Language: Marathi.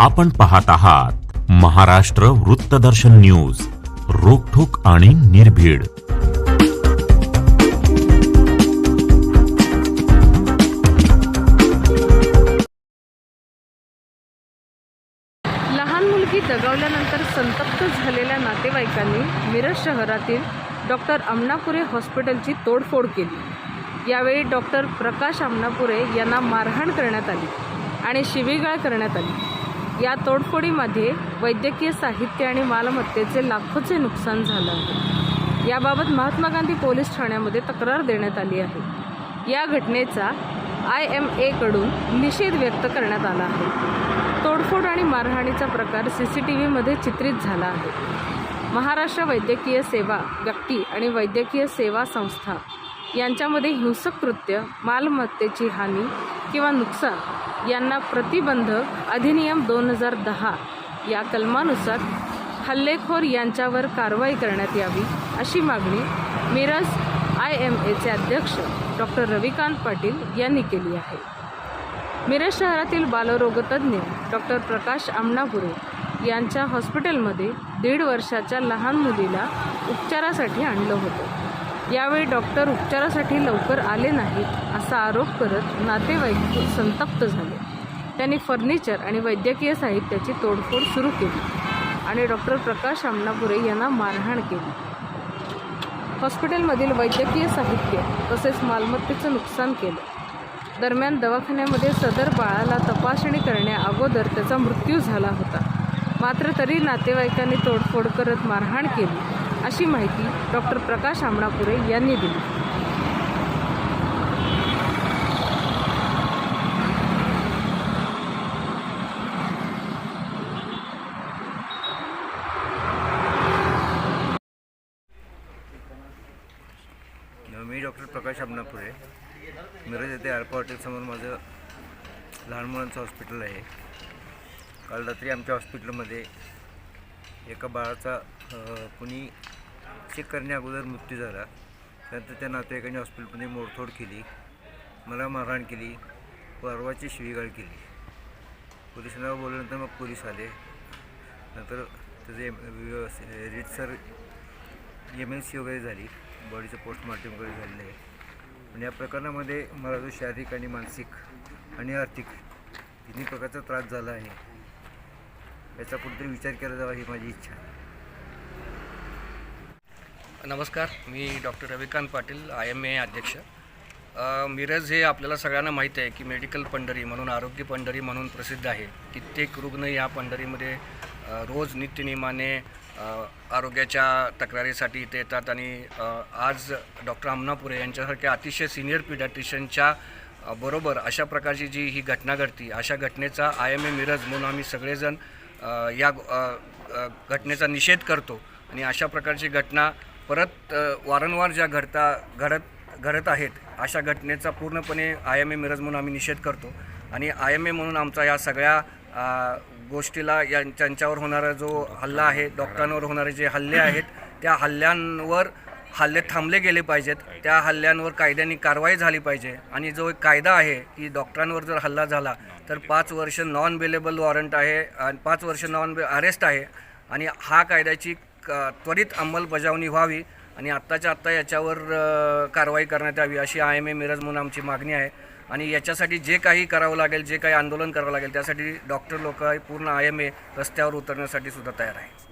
आपण पाहत आहात महाराष्ट्र वृत्तदर्शन न्यूज रोखोक आणि निर्भीड. लहान मुलगी दगावल्यानंतर संतप्त झालेल्या नातेवाईकांनी मिरज शहरातील डॉक्टर अमनापुरे हॉस्पिटलची तोडफोड केली. यावेळी डॉक्टर प्रकाश अमनापुरे यांना मारहाण करण्यात आली आणि शिवीगाळ करण्यात आली. या तोडफोडीमध्ये वैद्यकीय साहित्य आणि मालमत्तेचे लाखोचे नुकसान झालं आहे. याबाबत महात्मा गांधी पोलीस ठाण्यामध्ये तक्रार देण्यात आली आहे. या घटनेचा आय एम एकडून निषेध व्यक्त करण्यात आला आहे. तोडफोड आणि मारहाणीचा प्रकार सी सी टी व्हीमध्ये चित्रित झाला आहे. महाराष्ट्र वैद्यकीय सेवा व्यक्ती आणि वैद्यकीय सेवा संस्था यांच्यामध्ये हिंसक कृत्य मालमत्तेची हानी किंवा नुकसान यांना प्रतिबंध अधिनियम दोन हजार दहा या कलमानुसार हल्लेखोर यांच्यावर कारवाई करण्यात यावी अशी मागणी मिरज आय एम एचे अध्यक्ष डॉक्टर रविकांत पाटील यांनी केली आहे. मिरज शहरातील बालरोगतज्ञ डॉक्टर प्रकाश आमणापुरे यांच्या हॉस्पिटलमध्ये दीड वर्षाच्या लहान मुलीला उपचारासाठी आणलं होतं. यावेळी डॉक्टर उपचारासाठी लवकर आले नाहीत असा आरोप करत नातेवाईक संतप्त झाले. त्यांनी फर्निचर आणि वैद्यकीय साहित्याची तोडफोड सुरू केली आणि डॉक्टर प्रकाश आमनापुरे यांना मारहाण केली. हॉस्पिटलमधील वैद्यकीय साहित्य तसेच मालमत्तेचं नुकसान केलं. दरम्यान दवाखान्यामध्ये सदर बाळाला तपासणी करण्या अगोदर त्याचा मृत्यू झाला होता. मात्र तरी नातेवाईकांनी तोडफोड करत मारहाण केली. अशी माहिती डॉक्टर प्रकाश आमणापुरे यांनी दिली. मी डॉक्टर प्रकाश आमनापुरे मिरज येथे आरपा हॉटेलसमोर माझं लहान मुलांचं हॉस्पिटल आहे. काल रात्री आमच्या हॉस्पिटलमध्ये एका बाळाचा कुणी चेक करण्या अगोदर मृत्यू झाला. त्यानंतर त्या नातेवाईकांनी हॉस्पिटलमध्ये मोडतोड केली. मला मारहाण केली. परवाची शिवीगाळ केली. पोलिसांना बोलल्यानंतर मग पोलीस आले. नंतर त्याचे रीतसर एम एन सी वगैरे झाली. बॉडीचं पोस्टमॉर्टम वगैरे झालेलं आहे आणि या प्रकरणामध्ये मला जो शारीरिक आणि मानसिक आणि आर्थिक तिन्ही प्रकारचा त्रास झाला आहे. याचा कुठेतरी विचार केला जावा ही माझी इच्छा आहे. नमस्कार मी doctor Ravikant Patil I M A अध्यक्ष. मिरज हे आपल्याला सगळ्यांना माहीत आहे की मेडिकल पंढरी म्हणून आरोग्य पंढरी म्हणून प्रसिद्ध आहे. कित्येक रुग्ण या पंढरीमध्ये रोज नित्यनियमाने आरोग्याच्या तक्रारीसाठी इथे येतात आणि आज डॉक्टर अमनापुरे यांच्यासारख्या अतिशय सिनियर पिडॅट्रिशियनच्या बरोबर अशा प्रकारची जी ही घटना घडती अशा घटनेचा आय एम ए मिरज म्हणून आम्ही सगळेजण या घटनेचा निषेध करतो. आणि अशा प्रकारची घटना परत वारंवार ज्या घडता घडत घडत आहेत अशा घटनेचा पूर्णपणे आय एम ए मिरज म्हणून आम्ही निषेध करतो. आणि आय एम ए म्हणून आमचा या सगळ्या गोष्टीला या त्यांच्यावर होणारा जो हल्ला आहे डॉक्टरांवर होणारे जे हल्ले आहेत त्या हल्ल्यांवर हल्ले थांबले गेले पाहिजेत. त्या हल्ल्यांवर कायद्याने कारवाई झाली पाहिजे. आणि जो एक कायदा आहे की डॉक्टरांवर जर हल्ला झाला तर पाच वर्ष नॉन बेलेबल वॉरंट आहे आणि पाच वर्ष नॉन बे अरेस्ट आहे. आणि हा कायद्याची त्वरित अंमलबजावणी व्हावी आणि आत्ताच्या आत्ता याच्यावर कारवाई करण्यात यावी अशी आय एम ए मिरज म्हणून आमची मागणी आहे. आणि याच्यासाठी जे काही करावं लागेल जे काही आंदोलन करावं लागेल त्यासाठी डॉक्टर लोक पूर्ण आय एम ए रस्त्यावर उतरण्यासाठी सुद्धा तयार आहे